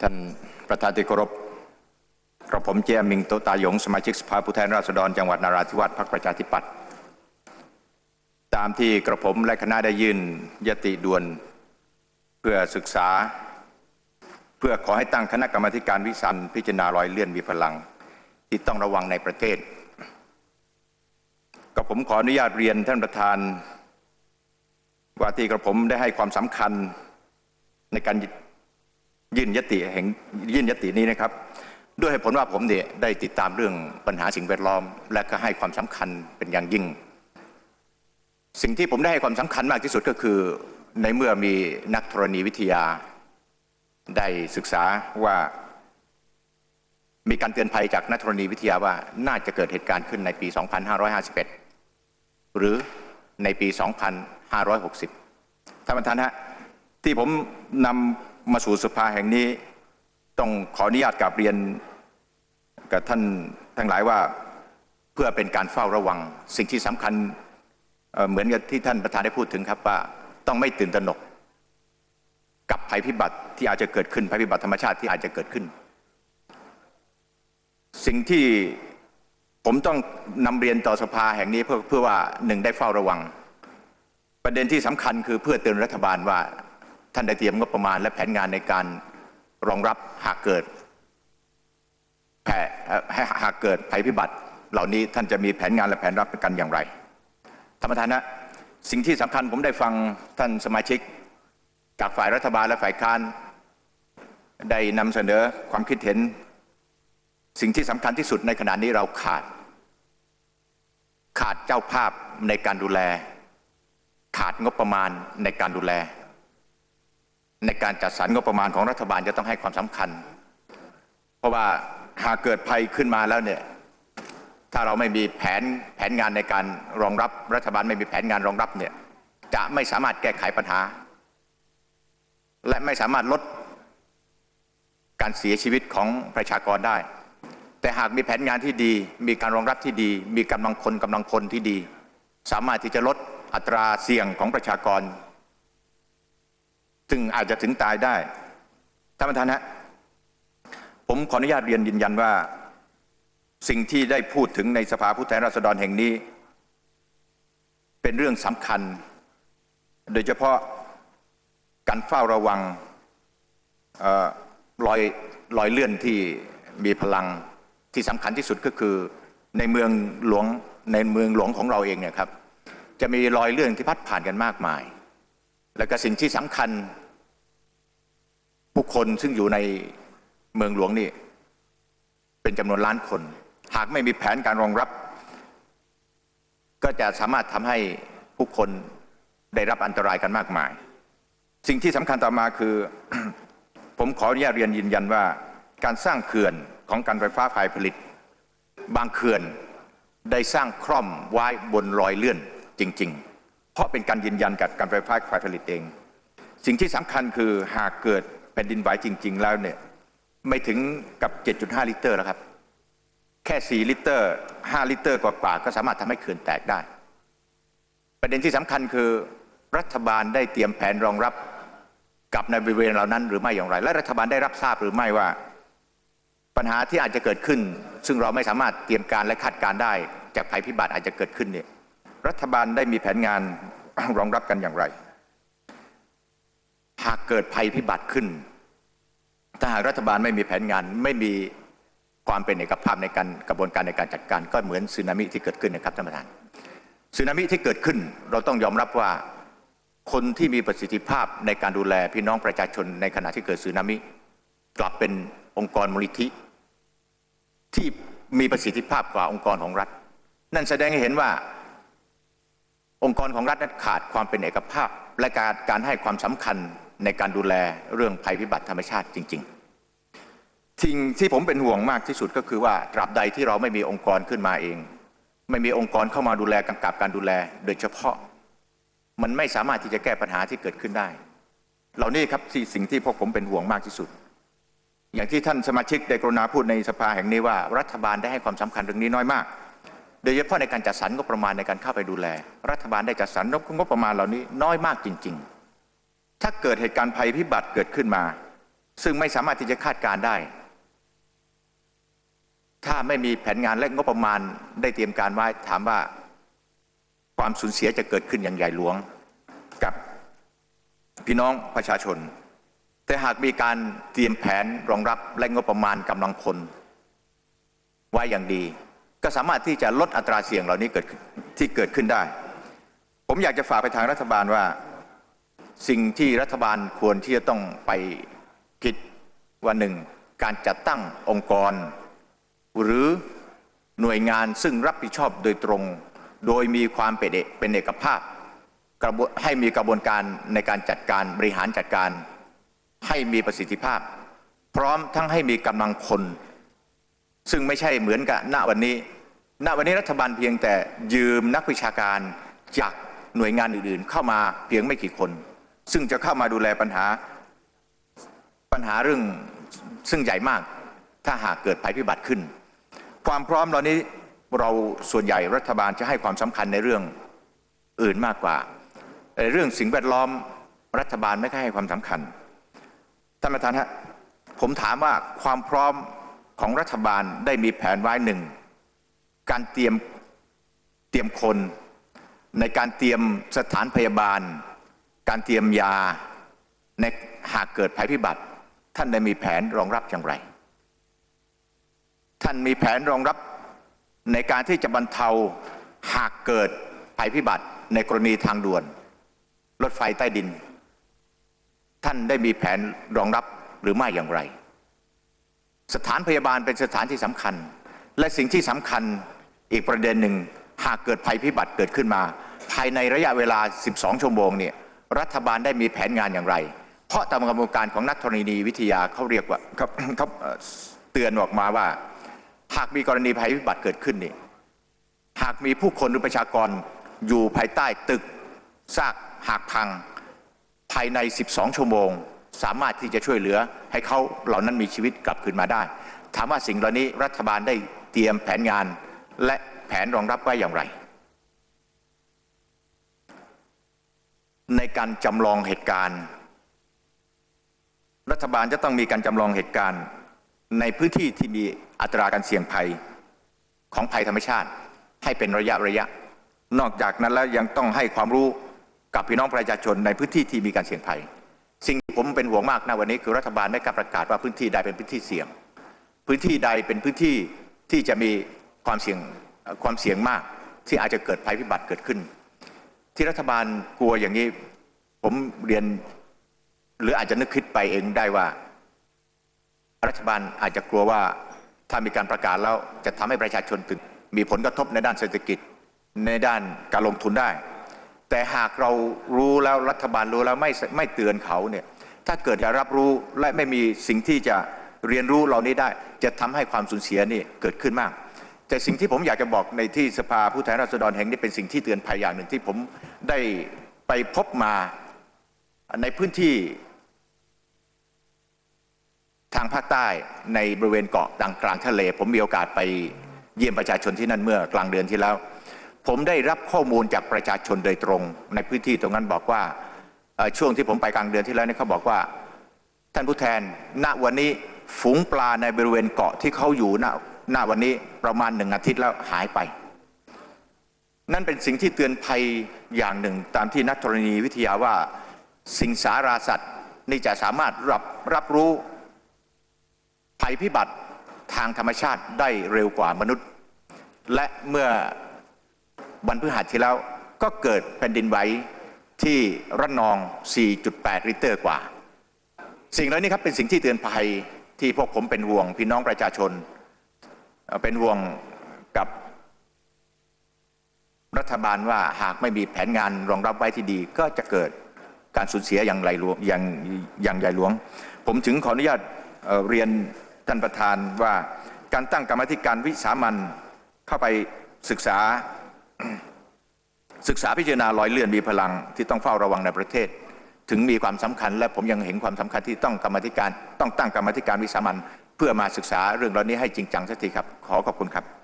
ท่านประธานที่เคารพกระผมเจียมิงโตตาหยง สมาชิกสภาผู้แทนราษฎรจังหวัดนาราธิวาสพรรคประชาธิปัตย์ตามที่กระผมและคณะได้ยื่นยติด่วน เพื่อศึกษา เพื่อขอให้ตั้งคณะกรรมการวิสันพิจารณารอยเลื่อนมีพลัง ที่ต้องระวังในประเทศก็ผมขออนุญาตเรียนท่านประธาน ว่าที่กระผมได้ให้ความสำคัญในการ ยื่นยติแห่งยื่นยตินี้นะครับ ด้วยเหตุผลว่าผมเนี่ยได้ติดตามเรื่องปัญหาสิ่งแวดล้อม และก็ให้ความสำคัญเป็นอย่างยิ่ง สิ่งที่ผมได้ให้ความสำคัญมากที่สุดก็คือในเมื่อมีนักธรณีวิทยา ได้ศึกษาว่า มีการเตือนภัยจากนักธรณีวิทยาว่าน่าจะเกิดเหตุการณ์ขึ้นในปี 2551 หรือในปี 2560 ท่านประธานฮะที่ผมนำ มาสู่สภาแห่งนี้ ต้องขออนุญาตกับเรียนกับท่านทั้งหลายว่าเพื่อเป็นการเฝ้าระวัง สิ่งที่สำคัญเเหมือนกับที่ท่านประธานได้พูดถึงครับว่าต้องไม่ตื่นตระหนก กับภัยพิบัติที่อาจจะเกิดขึ้นภัยพิบัติธรรมชาติที่อาจจะเกิดขึ้น สิ่งที่ผมต้องนำเรียนต่อสภาแห่งนี้เพื่อเพื่อว่าหนึ่งได้เฝ้าระวัง ประเด็นที่สำคัญคือเพื่อเตือนรัฐบาลว่า ท่านได้เตรียมงบประมาณและแผนงานในการรองรับหากเกิดแผ่หากเกิดภัยพิบัติ เหล่านี้ท่านจะมีแผนงานและแผนรับกันอย่างไรธรรมทานนะสิ่งที่สำคัญผมได้ฟังท่านสมาชิก จากฝ่ายรัฐบาลและฝ่ายค้านได้นำเสนอความคิดเห็น สิ่งที่สำคัญที่สุดในขณะนี้เราขาด ขาดเจ้าภาพในการดูแล ขาดงบประมาณในการดูแล ในการจัดสรรงบประมาณของรัฐบาลจะต้องให้ความสำคัญ เพราะว่าหากเกิดภัยขึ้นมาแล้วเนี่ยถ้าเราไม่มีแผนแผนงานในการรองรับรัฐบาลไม่มีแผนงานรองรับเนี่ยจะไม่สามารถแก้ไขปัญหา และไม่สามารถลดการเสียชีวิตของประชากรได้ แต่หากมีแผนงานที่ดี มีการรองรับที่ดี มีกำลังคนกำลังพลที่ดี สามารถที่จะลดอัตราเสี่ยงของประชากร ซึ่งอาจจะถึงตายได้ท่านประธานฮะผมขออนุญาตเรียนยืนยันว่า สิ่งที่ได้พูดถึงในสภาผู้แทนราษฎรแห่งนี้ เป็นเรื่องสำคัญ โดยเฉพาะการเฝ้าระวังรอยรอยเลื่อนที่มีพลังที่สำคัญที่สุดก็คือในเมืองหลวงในเมืองหลวงของเราเองเนี่ยครับ จะมีรอยเลื่อนที่พัดผ่านกันมากมาย และก็สิ่งที่สำคัญผู้คนซึ่งอยู่ในเมืองหลวงนี่เป็นจำนวนล้านคน หากไม่มีแผนการรองรับ ก็จะสามารถทำให้ผู้คนได้รับอันตรายกันมากมาย สิ่งที่สำคัญต่อมาคือ ผมขออนุญาตเรียนยืนยันว่า การสร้างเขื่อนของการไฟฟ้าฝ่ายผลิต บางเขื่อนได้สร้างคร่อมไว้บนรอยเลื่อนจริง ๆ เพราะเป็นการยืนยันกับการไฟฟ้าฝ่ายผลิตเอง สิ่งที่สำคัญคือหากเกิดแผ่นดินไหวจริง ๆ แล้วเนี่ยไม่ถึงกับ 7.5 ลิตรแล้วครับ แค่ 4 ลิตร 5 ลิตรกว่าๆก็สามารถทำให้เขื่อนแตกได้ ประเด็นที่สำคัญคือรัฐบาลได้เตรียมแผนรองรับกับในบริเวณเหล่านั้นหรือไม่อย่างไร และรัฐบาลได้รับทราบหรือไม่ว่าปัญหาที่อาจจะเกิดขึ้น ซึ่งเราไม่สามารถเตรียมการและคาดการได้ จากภัยพิบัติอาจจะเกิดขึ้นเนี่ย รัฐบาลได้มีแผนงานรองรับกันอย่างไร หากเกิดภัยพิบัติขึ้น ถ้าหากรัฐบาลไม่มีแผนงานไม่มีความเป็นเอกภาพในการกระบวนการในการจัดการ ก็เหมือนสึนามิที่เกิดขึ้นนะครับท่านประธานสึนามิที่เกิดขึ้นเราต้องยอมรับว่าคนที่มีประสิทธิภาพในการดูแลพี่น้องประชาชนในขณะที่เกิดสึนามิ กลับเป็นองค์กรมูลิธิ ที่มีประสิทธิภาพกว่าองค์กรของรัฐ นั่นแสดงให้เห็นว่า องค์กรของรัฐนั้นขาดความเป็นเอกภาพ และการการให้ความสำคัญในการดูแลเรื่องภัยพิบัติธรรมชาติจริงๆสิ่งที่ผมเป็นห่วงมากที่สุดก็คือว่าตราบใดที่เราไม่มีองค์กรขึ้นมาเอง ไม่มีองค์กรเข้ามาดูแลกำกับการดูแล โดยเฉพาะ มันไม่สามารถที่จะแก้ปัญหาที่เกิดขึ้นได้ เหล่านี้ครับที่สิ่งที่พวกผมเป็นห่วงมากที่สุด อย่างที่ท่านสมาชิกได้กรุณาพูดในสภาแห่งนี้ว่ารัฐบาลได้ให้ความสำคัญเรื่องนี้น้อยมาก โดยเฉพาะในการจัดสรรงบประมาณในการเข้าไปดูแล รัฐบาลได้จัดสรรงบประมาณเหล่านี้น้อยมากจริง ๆ ถ้าเกิดเหตุการณ์ภัยพิบัติเกิดขึ้นมา ซึ่งไม่สามารถที่จะคาดการได้ ถ้าไม่มีแผนงานและงบประมาณได้เตรียมการไว้ถามว่าความสูญเสียจะเกิดขึ้นอย่างใหญ่หลวงกับพี่น้องประชาชน แต่หากมีการเตรียมแผนรองรับและงบประมาณกำลังคนไว้อย่างดี ก็สามารถที่จะลดอัตราเสี่ยงเหล่านี้เกิดที่เกิดขึ้นได้ ผมอยากจะฝากไปทางรัฐบาลว่าสิ่งที่รัฐบาลควรที่จะต้องไปคิดว่าหนึ่งการจัดตั้งองค์กร หรือหน่วยงานซึ่งรับผิดชอบโดยตรง โดยมีความเป็นเอกเป็นเอกภาพให้มีกระบวนการในการจัดการบริหารจัดการให้มีประสิทธิภาพ พร้อมทั้งให้มีกำลังคน ซึ่งไม่ใช่เหมือนกับณวันนี้ ณวันนี้รัฐบาลเพียงแต่ยืมนักวิชาการจากหน่วยงานอื่นๆ เข้ามาเพียงไม่กี่คน ซึ่งจะเข้ามาดูแลปัญหาปัญหาเรื่องซึ่งใหญ่มาก ถ้าหากเกิดภัยพิบัติขึ้น ความพร้อมเหล่านี้เราส่วนใหญ่รัฐบาลจะให้ความสำคัญในเรื่องอื่นมากกว่าแต่เรื่องสิ่งแวดล้อมรัฐบาลไม่ค่อยให้ความสำคัญท่านประธานฮะผมถามว่าความพร้อมของรัฐบาลได้มีแผนไว้หนึ่ง การเตรียมเตรียมคน ในการเตรียมสถานพยาบาล การเตรียมยาในหากเกิดภัยพิบัติ ท่านได้มีแผนรองรับอย่างไร ท่านมีแผนรองรับในการที่จะบรรเทาหากเกิดภัยพิบัติในกรณีทางด่วน รถไฟใต้ดิน ท่านได้มีแผนรองรับหรือไม่อย่างไร สถานพยาบาลเป็นสถานที่สำคัญ และสิ่งที่สำคัญ อีกประเด็นหนึ่งหากเกิดภัยพิบัติเกิดขึ้นมา ภายในระยะเวลา 12 ชั่วโมงเนี่ยรัฐบาลได้มีแผนงานอย่างไร เพราะตามกระบวนการของนักธรณีวิทยาเขาเรียกว่าเขาเตือนออกมาว่า หากมีกรณีภัยพิบัติเกิดขึ้นนี่หากมีผู้คนหรือประชากรอยู่ภายใต้ตึกซากหากพัง ภายใน 12 ชั่วโมง สามารถที่จะช่วยเหลือให้เขาเหล่านั้นมีชีวิตกลับคืนมาได้ ถามว่าสิ่งเหล่านี้รัฐบาลได้เตรียมแผนงาน และแผนรองรับไว้อย่างไร ในการจำลองเหตุการณ์ รัฐบาลจะต้องมีการจำลองเหตุการณ์ ในพื้นที่ที่มีอัตราการเสี่ยงภัยของภัยธรรมชาติให้เป็นระยะระยะ นอกจากนั้นแล้วยังต้องให้ความรู้กับพี่น้องประชาชนในพื้นที่ที่มีการเสี่ยงภัย สิ่งที่ผมเป็นห่วงมากนะวันนี้คือรัฐบาลไม่กล้าประกาศว่าพื้นที่ใดเป็นพื้นที่เสี่ยง พื้นที่ใดเป็นพื้นที่ที่จะมี ความเสี่ยงความเสี่ยงมากที่อาจจะเกิดภัยพิบัติเกิดขึ้น ที่รัฐบาลกลัวอย่างนี้ผมเรียนหรืออาจจะนึกคิดไปเองได้ว่า รัฐบาลอาจจะกลัวว่าถ้ามีการประกาศแล้วจะทำให้ประชาชนตื่นมีผลกระทบในด้านเศรษฐกิจในด้านการลงทุนได้ แต่หากเรารู้แล้วรัฐบาลรู้แล้วไม่ไม่เตือนเขาเนี่ยถ้าเกิดจะรับรู้และไม่มีสิ่งที่จะเรียนรู้เหล่านี้ได้ จะทำให้ความสูญเสียนี่เกิดขึ้นมาก แต่สิ่งที่ผมอยากจะบอกในที่สภาผู้แทนราษฎรแห่งนี้เป็นสิ่งที่เตือนภัยอย่างหนึ่งที่ผมได้ไปพบมาในพื้นที่ทางภาคใต้ในบริเวณเกาะดังกลางทะเล ผมมีโอกาสไปเยี่ยมประชาชนที่นั่นเมื่อกลางเดือนที่แล้ว ผมได้รับข้อมูลจากประชาชนโดยตรง ในพื้นที่ตรงนั้นบอกว่าช่วงที่ผมไปกลางเดือนที่แล้วเนี่ยเขาบอกว่า ท่านผู้แทนณวันนี้ฝูงปลาในบริเวณเกาะที่เขาอยู่ณ ณวันนี้ประมาณหนึ่งอาทิตย์แล้วหายไป นั่นเป็นสิ่งที่เตือนภัยอย่างหนึ่ง ตามที่นักธรณีวิทยาว่าสิ่งสาราสัตว์นี่จะสามารถรับรับรู้ภัยพิบัติทางธรรมชาติได้เร็วกว่ามนุษย์ และเมื่อวันพฤหัสที่แล้วก็เกิดแผ่นดินไหวที่ระนอง 4.8 ริเตอร์กว่า สิ่งเหล่านี้ครับเป็นสิ่งที่เตือนภัยที่พวกผมเป็นห่วงพี่น้องประชาชน เป็นห่วงกับรัฐบาลว่าหากไม่มีแผนงานรองรับไว้ที่ดี ก็จะเกิดการสูญเสียอย่างไรหลวงอย่างอย่างใหญ่หลวง ผมถึงขออนุญาตเเรียนท่านประธานว่าการตั้งกรรมธิการวิสามันเข้าไปศึกษาศึกษาพิจารณารอยเลื่อนมีพลังที่ต้องเฝ้าระวังในประเทศ ถึงมีความสำคัญ และผมยังเห็นความสำคัญที่ต้องกรรมธิการ ต้องตั้งกรรมธิการวิสามัน เพื่อมาศึกษาเรื่องเหล่านี้ให้จริงจังสักทีครับ ขอขอบคุณครับ